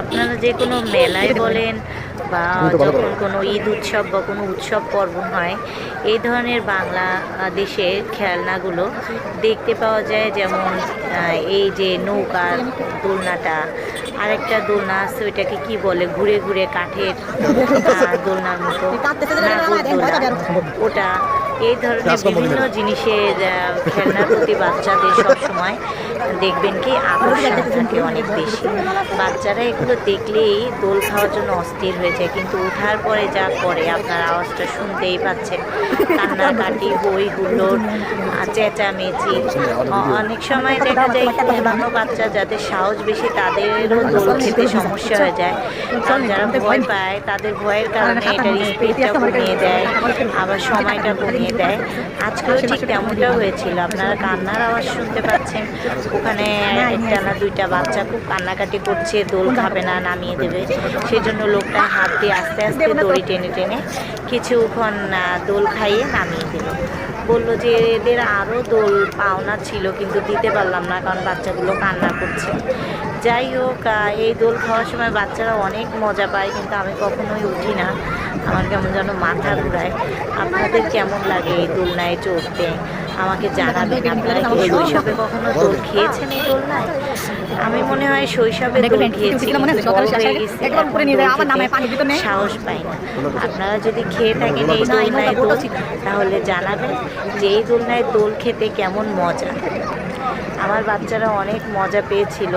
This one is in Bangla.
আপনারা যে কোনো মেলায় বলেন। বা যখন কোনো ঈদ উৎসব বা কোনো উৎসব পার্বণ হয় এই ধরনের বাংলাদেশের খেলনাগুলো দেখতে পাওয়া যায়। যেমন এই যে নৌকার দোলনাটা আরেকটা দোলনা আছে ওইটাকে কি বলে? ঘুরে ঘুরে কাঠের দোলনার মতো ওটা এই ধরনের বিভিন্ন জিনিসের খেলনার প্রতি বাচ্চাদের সবসময় দেখবেন কি আকর্ষণ থাকে অনেক বেশি। বাচ্চারা এগুলো দেখলেই দোল খাওয়ার জন্য অস্থির হয়ে যায় কিন্তু ওঠার পরে যা করে আপনার আওয়াজটা শুনতেই পাচ্ছেন। কান্নাকাটি বই হুল্লোড় আহ, চেঁচামেচি। অনেক সময় দেখা যায় কোনো বাচ্চা যাদের সাহস বেশি তাদেরও দোল খেতে সমস্যা হয়ে যায়। কারণ যারা ভয় পায় তাদের ভয়ের কারণে এটার স্পিডটা কমিয়ে দেয় আবার সময়টা কমিয়ে দেয়। আজকেও ঠিক তেমনটা হয়েছিল আপনারা কান্নার আওয়াজ শুনতে পাচ্ছেন। ওখানে একটা না দুইটা বাচ্চা খুব কান্নাকাটি করছে, দোল খাবে না, নামিয়ে দেবে। সেই জন্য লোকটা হাত দিয়ে আস্তে আস্তে দড়ি টেনে টেনে কিছুক্ষণ দোল খাইয়ে নামিয়ে দিল। বলল যে এদের আরও দোল পাওনা ছিল, কিন্তু দিতে পারলাম না, কারণ বাচ্চাগুলো কান্না করছে। যাই হোক এই দোল খাওয়ার সময় বাচ্চারা অনেক মজা পায়, কিন্তু আমি কখনোই উঠি না। আমার কেমন যেন মাথা ঘুরায়। আপনাদের কেমন লাগে এই দোলনায় চড়তে? আমাকে জানাবেন। আপনারা কি শৈশবে কখনো দোল খেয়েছেন এই দোলনায়? আমি মনে হয় শৈশবে দোল খেয়েছি। সাহস পাই না। আপনারা যদি খেয়ে থাকেন এই দোলনায় দোল তাহলে জানাবেন যে এই দোলনায় দোল খেতে কেমন মজা। আমার বাচ্চারা অনেক মজা পেয়েছিল।